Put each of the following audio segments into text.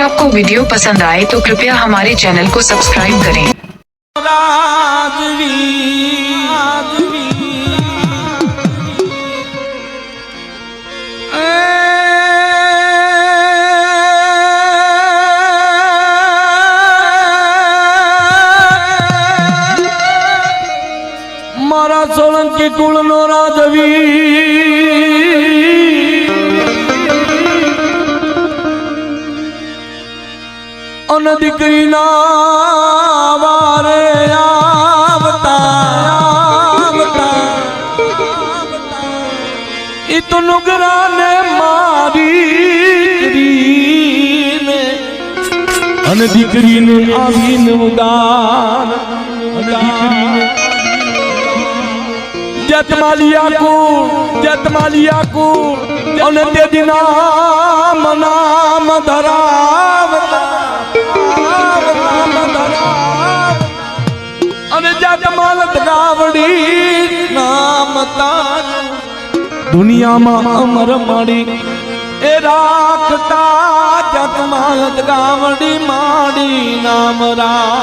आपको वीडियो पसंद आए तो कृपया हमारे चैनल को सब्सक्राइब करें મારા સોલંકી કુળનો રાજવી અને દીકરીના વારે આવતા એ તો નુગરાને મારી અને દીકરીને આવીને ઉદાર માલિયા જતમાલિયા કુળ જતમાલિયા કુળ અને તે દિના મનામ ધરાવતા ગાવડી નામ તારું દુનિયામાં અમર મળી. એ રાખતા જતમાલ ગાવડી માડી નામ રા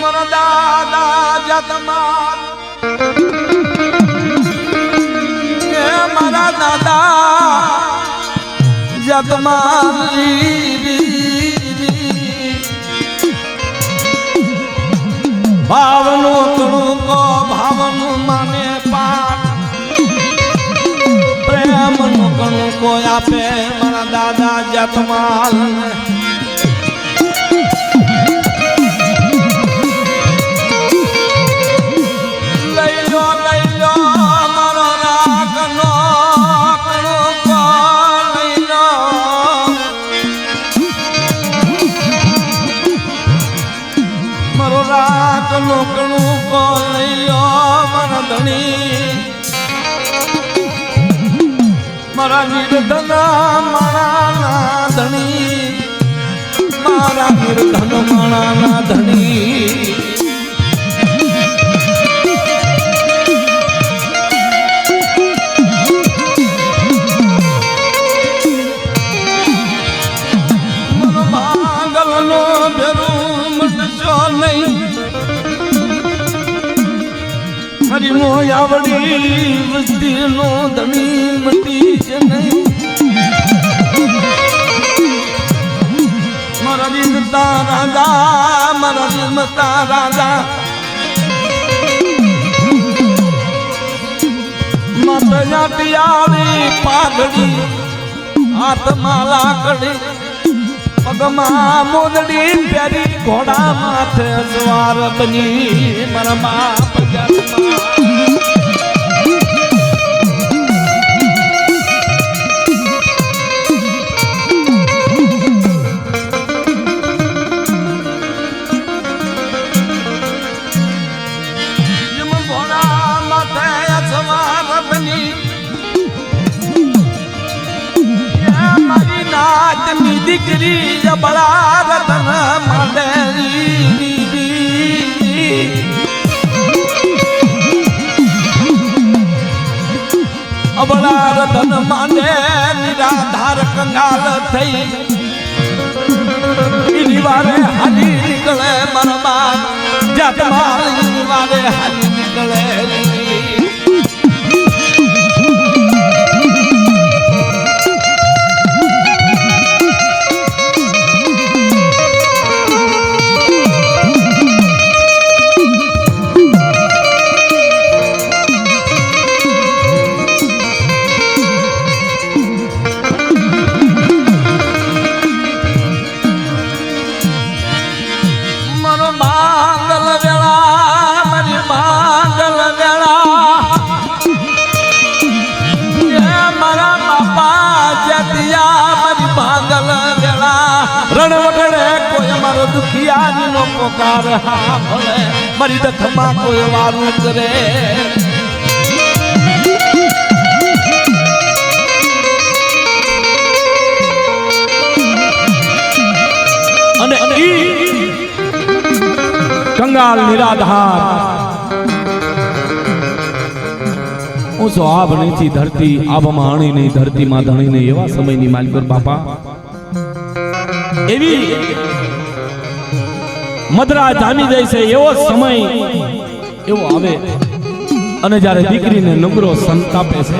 મારા દાદા જગમાલ મારા દાદા જતમાલ ભાવનું કો ભાવનું માને પાઠ. પ્રેમનું કણુકો આપે મારા દાદા જતમાલ નિર્ધન મારા ધણી. મારા નિર્ધન માણા ધણી. મનો ભાગલનો ભેરું મટશો નહીં. હરી મો આવડી વસ્તીનો ધણી. મારા દિલતા રાજા મારા દિલતા રાજા માતા પિયારી પાઘડી હાથમાં લાકડી પગમાં મોદડી પહેરી ઘોડા માથે સવાર બની, મારા બાપ જન્મા. માંડે નિરાધાર કંગાલ થઈ નિવારે વારે હાલી નીકળે મરમા જાતમાલ ઈની વારે હાલી નીકળે પોકાર હા ભલે, મારી દખમાં કોઈ વારું કરે. અને કંગાલ નિરાધાર. હું છો આભ નથી ધરતી, આભમાં અણી નહીં ધરતીમાં ધણી નહીં એવા સમયની માલિકોર બાપા. એવી મદરા જામી જાય છે, એવો સમય એવો આવે. અને જ્યારે દીકરીને નબરો સંતાપે છે,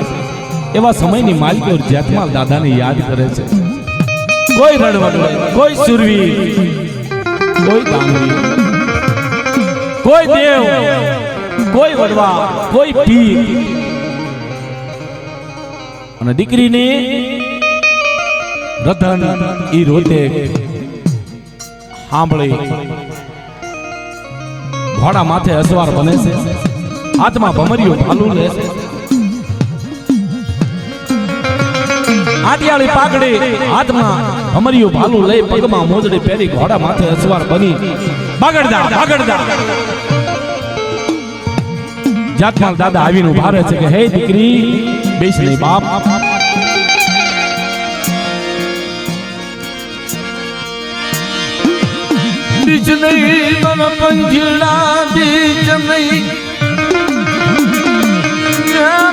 એવા સમયની માલિકો જેતમાલ દાદાને યાદ કરે છે. કોઈ રડવડ કોઈ સુરવી, કોઈ દાનવી, કોઈ દેવ, કોઈ વડવા, કોઈ પીર. અને દીકરીને રતન ઈ રોતે સાંભળી ઘોડા માથે અસવાર બને છે. હાથમાં ભમરિયું ભાલું લે છે. આટિયાળી પાઘડી હાથમાં ભમરિયું ભાલું લઈ પગમાં મોજડી પહેરી ઘોડા માથે અસવાર બની. બાગડદા બાગડદા જાતમાલ દાદા આવીને ઊભા રહે છે કે, હે દીકરી, બેસ નહીં બાપ. બીજ નહીં તન પંખીડા બીજ નહીં.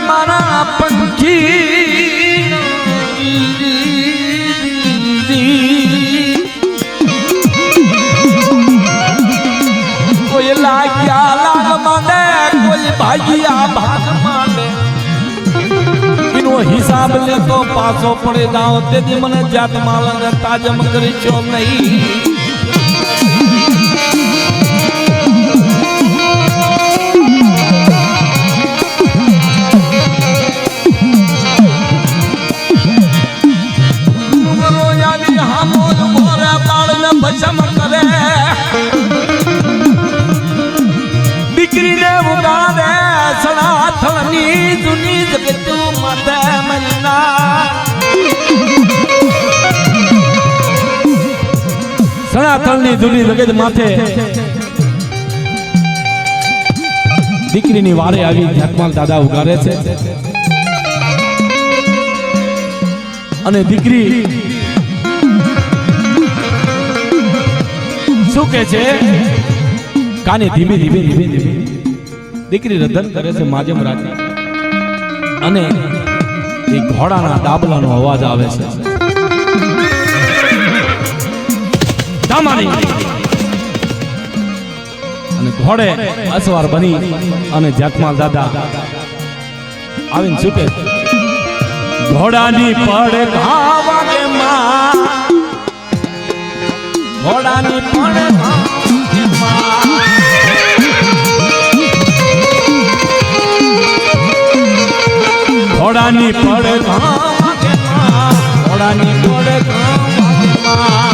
મારા પંખી. કોઈ લાગ્યા લાગ માંડે, કોઈ ભાગ્યા ભાગ માંડે. એનો હિસાબ લેતો પાછો પડે જાઓ. તેથી મને જાત માલ તાજમ કરી છો નહીં. જૂની જગત માથે. દીકરીની વારે આવી જાતમાલ દાદા ઉગારે છે. અને દીકરી શું કે છે? કાને ધીમે ધીમે ધીમે ધીમે. દીકરી રધન કરે છે માજમ રાખી અને એ ઘોડાના ડાબલાનો અવાજ આવે છે. દામાની અને ઘોડે અસવાર બની અને જાતમાલ દાદા આવીને છૂટે. ઘોડાની પડ ખાવા કે માં. ઘોડાની પડ ઘોડાની પડ ઘોડાની પડ ઘોડાની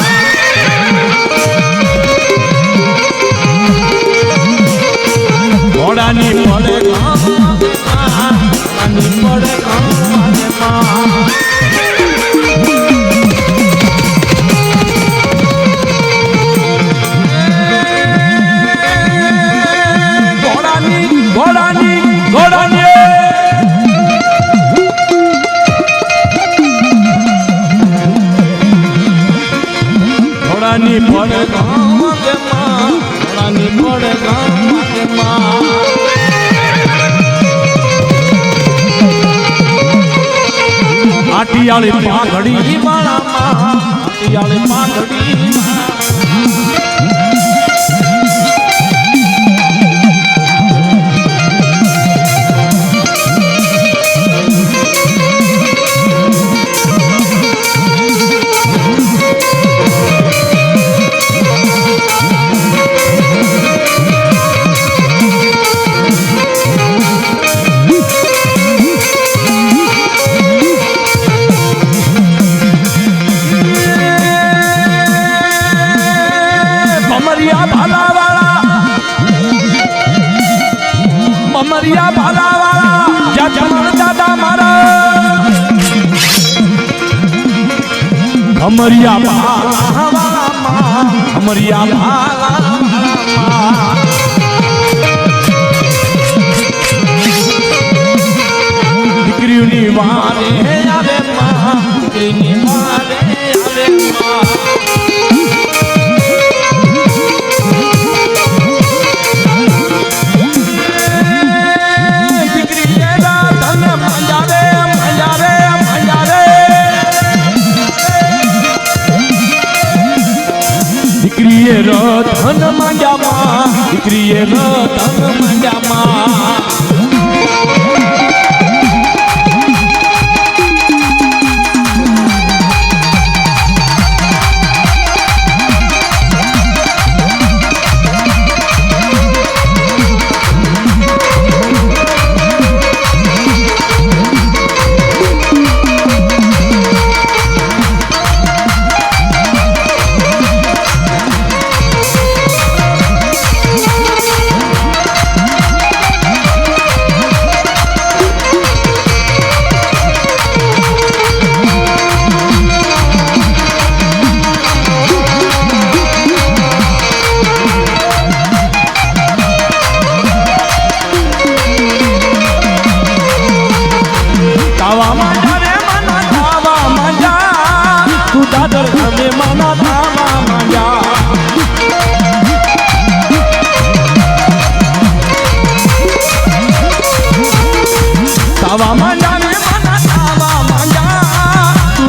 ઘોડાની પડ આટિયાળી પાઘડી. માળામાં આટિયાળી પાઘડી. ಕ್ರಿಯೆನ ತಮ್ಮ ಮಂಡಮ್ಮ તાવા માંજા રે મના તાવા તું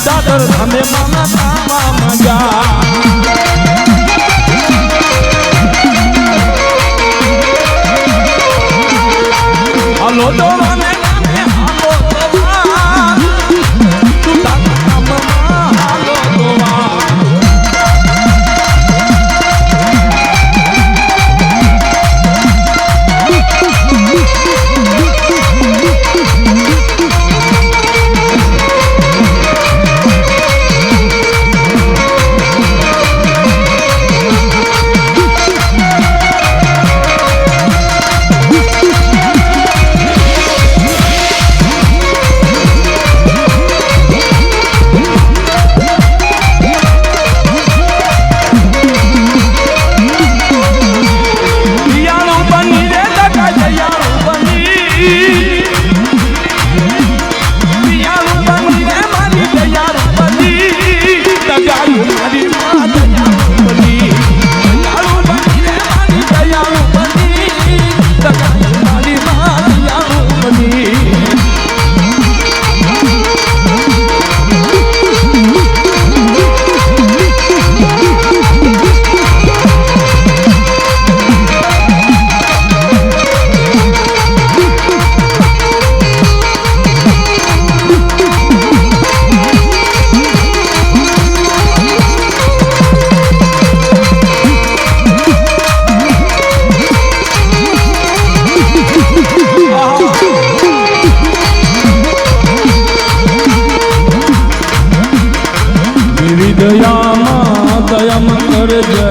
કરજે.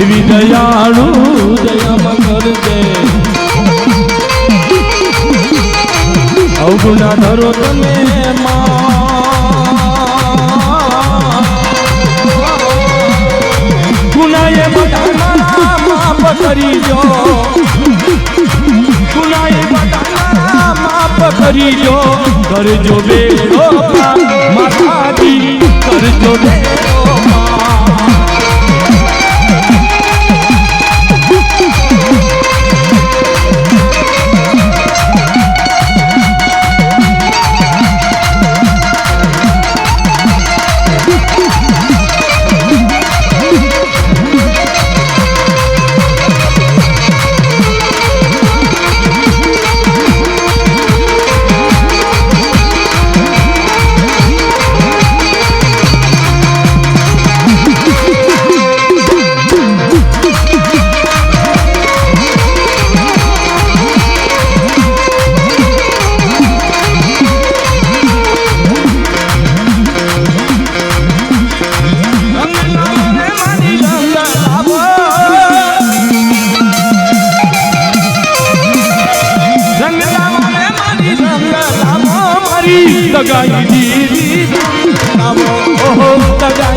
એવી દયાળુ દયામ કરજે. અવગુણા ધરો તમે ગુનાએ બધા માફ કરી જો ગુનાએ કરજો કરજો બેડો માતાજી કરજો બેડો लगाई दीदी नमो तगाई